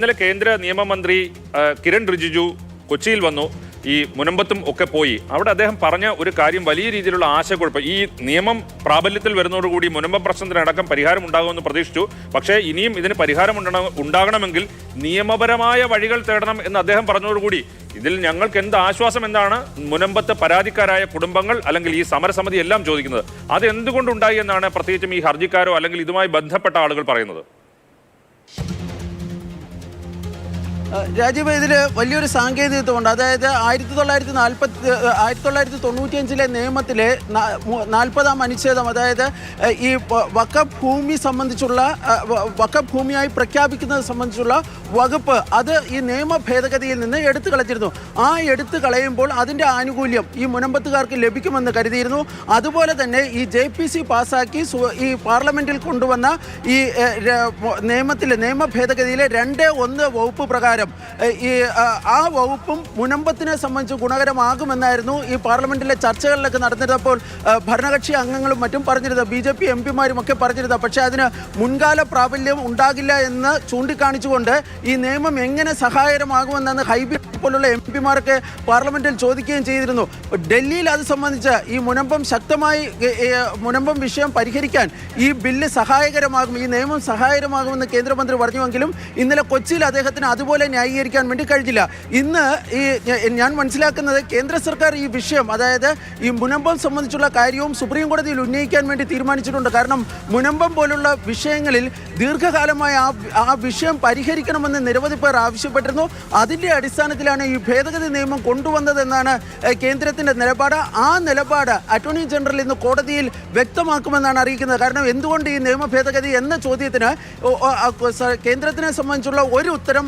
ഇന്നലെ കേന്ദ്ര നിയമമന്ത്രി കിരൺ റിജിജു കൊച്ചിയിൽ വന്നു. ഈ മുനമ്പത്തും ഒക്കെ പോയി. അവിടെ അദ്ദേഹം പറഞ്ഞ ഒരു കാര്യം വലിയ രീതിയിലുള്ള ആശയക്കുഴപ്പം. ഈ നിയമം പ്രാബല്യത്തിൽ വരുന്നതോടുകൂടി മുനമ്പം പ്രശ്നത്തിനടക്കം പരിഹാരം ഉണ്ടാകുമെന്ന് പ്രതീക്ഷിച്ചു. പക്ഷേ ഇനിയും ഇതിന് പരിഹാരം ഉണ്ടാകണമെങ്കിൽ നിയമപരമായ വഴികൾ തേടണം എന്ന് അദ്ദേഹം പറഞ്ഞതോടുകൂടി. ഇതിൽ ഞങ്ങൾക്ക് എന്ത് ആശ്വാസം എന്താണ് മുനമ്പത്ത് പരാതിക്കാരായ കുടുംബങ്ങൾ അല്ലെങ്കിൽ ഈ സമരസമിതി എല്ലാം ചോദിക്കുന്നത്. അത് എന്തുകൊണ്ടുണ്ടായി എന്നാണ് പ്രത്യേകിച്ചും ഈ ഹർജിക്കാരോ അല്ലെങ്കിൽ ഇതുമായി ബന്ധപ്പെട്ട ആളുകൾ പറയുന്നത്? രാജീവ് ഇതിൽ വലിയൊരു സാങ്കേതികത്വമുണ്ട്. അതായത് ആയിരത്തി തൊള്ളായിരത്തി നാൽപ്പത്തി ആയിരത്തി തൊള്ളായിരത്തി തൊണ്ണൂറ്റിയഞ്ചിലെ നിയമത്തിലെ നാൽപ്പതാം അനുച്ഛേദം അതായത് ഈ വക്കഫ് ഭൂമി സംബന്ധിച്ചുള്ള വക്കഫ് ഭൂമിയായി പ്രഖ്യാപിക്കുന്നത് സംബന്ധിച്ചുള്ള വകുപ്പ് അത് ഈ നിയമ ഭേദഗതിയിൽ നിന്ന് എടുത്തു കളഞ്ഞിരുന്നു. ആ എടുത്തു കളയുമ്പോൾ അതിന്റെ ആനുകൂല്യം ഈ മുനമ്പത്തുകാർക്ക് ലഭിക്കുമെന്ന് കരുതിയിരുന്നു. അതുപോലെ തന്നെ ഈ ജെ പി സി പാസ്സാക്കി ഈ പാർലമെന്റിൽ കൊണ്ടുവന്ന ഈ നിയമത്തിലെ നിയമ ഭേദഗതിയിലെ രണ്ട് ഒന്ന് വകുപ്പ് പ്രകാരം ഏഹ്, ഈ ആ, വകുപ്പും മുനമ്പത്തിനെ സംബന്ധിച്ച് ഗുണകരമാകുമെന്നായിരുന്നു ഈ പാർലമെന്റിലെ ചർച്ചകളിലൊക്കെ നടന്നിരുന്നപ്പോൾ ഭരണകക്ഷി അംഗങ്ങളും മറ്റും പറഞ്ഞിരുന്നത്. ബി ജെ പി എം പിമാരും ഒക്കെ പറഞ്ഞിരുന്നത്. പക്ഷേ അതിന് മുൻകാല പ്രാബല്യം ഉണ്ടാകില്ല എന്ന് ചൂണ്ടിക്കാണിച്ചുകൊണ്ട് ഈ നിയമം എങ്ങനെ സഹായകരമാകുമെന്നാണ് ഹൈബി പോലുള്ള എം പിമാരൊക്കെ പാർലമെന്റിൽ ചോദിക്കുകയും ചെയ്തിരുന്നു. ഡൽഹിയിൽ അത് സംബന്ധിച്ച് ഈ മുനമ്പം ശക്തമായി മുനമ്പം വിഷയം പരിഹരിക്കാൻ ഈ ബില്ല് സഹായകരമാകും ഈ നിയമം സഹായകരമാകുമെന്ന് കേന്ദ്രമന്ത്രി പറഞ്ഞുവെങ്കിലും ഇന്നലെ കൊച്ചിയിൽ അദ്ദേഹത്തിന് അതുപോലെ ന്യായീകരിക്കാൻ വേണ്ടി കഴിഞ്ഞില്ല. ഇന്ന് ഈ ഞാൻ മനസ്സിലാക്കുന്നത് കേന്ദ്ര സർക്കാർ ഈ വിഷയം അതായത് ഈ മുനമ്പം സംബന്ധിച്ചുള്ള കാര്യവും സുപ്രീം കോടതിയിൽ ഉന്നയിക്കാൻ വേണ്ടി തീരുമാനിച്ചിട്ടുണ്ട്. കാരണം മുനമ്പം പോലുള്ള വിഷയങ്ങളിൽ ദീർഘകാലമായി ആ ആ വിഷയം പരിഹരിക്കണമെന്ന് നിരവധി പേർ ആവശ്യപ്പെട്ടിരുന്നു. അതിന്റെ അടിസ്ഥാനത്തിലാണ് ഈ ഭേദഗതി നിയമം കൊണ്ടുവന്നതെന്നാണ് കേന്ദ്രത്തിന്റെ നിലപാട്. ആ നിലപാട് അറ്റോർണി ജനറൽ ഇന്ന് കോടതിയിൽ വ്യക്തമാക്കുമെന്നാണ് അറിയിക്കുന്നത്. കാരണം എന്തുകൊണ്ട് ഈ നിയമ ഭേദഗതി എന്ന ചോദ്യത്തിന് കേന്ദ്രത്തിനെ സംബന്ധിച്ചുള്ള ഒരു ഉത്തരം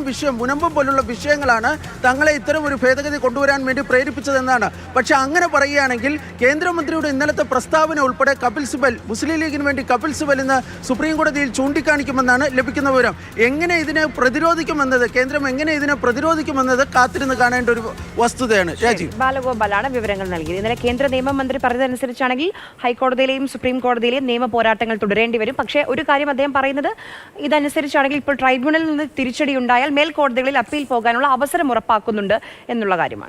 മുനമ്പം വിഷയം മുനമ്പം പോലുള്ള വിഷയങ്ങളാണ് തങ്ങളെ ഇത്തരം ഒരു ഭേദഗതി കൊണ്ടുവരാൻ വേണ്ടി പ്രേരിപ്പിച്ചതെന്നാണ്. പക്ഷേ അങ്ങനെ പറയുകയാണെങ്കിൽ കേന്ദ്രമന്ത്രിയുടെ ഇന്നലത്തെ പ്രസ്താവന ഉൾപ്പെടെ കപിൽ സിബൽ മുസ്ലിം ലീഗിന് വേണ്ടി കപിൽ സിബൽ ഇന്ന് സുപ്രീം കോടതിയിൽ ചൂണ്ടിക്കാണിക്കുമെന്നാണ് ലഭിക്കുന്ന വിവരം. എങ്ങനെ ഇതിനെ പ്രതിരോധിക്കുമെന്നത് കേന്ദ്രം എങ്ങനെ ഇതിനെ പ്രതിരോധിക്കുമെന്നത് കാത്തിരുന്ന് കാണേണ്ട ഒരു വസ്തുതയാണ്. രാജീവ്. ബാലഗോപാലാണ് വിവരങ്ങൾ നൽകിയത്. ഇന്നലെ കേന്ദ്ര നിയമമന്ത്രി പറഞ്ഞതനുസരിച്ചാണെങ്കിൽ ഹൈക്കോടതിയിലെയും സുപ്രീം കോടതിയിലെയും നിയമ പോരാട്ടങ്ങൾ തുടരേണ്ടി വരും. പക്ഷേ ഒരു കാര്യം അദ്ദേഹം പറയുന്നത് ഇതനുസരിച്ചാണെങ്കിൽ ഇപ്പോൾ ട്രൈബ്യൂണലിൽ നിന്ന് തിരിച്ചടി ഉണ്ടായാൽ മേൽക്കോടതികളിൽ അപ്പീൽ പോകാനുള്ള അവസരം ഉറപ്പാക്കുന്നുണ്ട് എന്നുള്ള കാര്യമാണ്.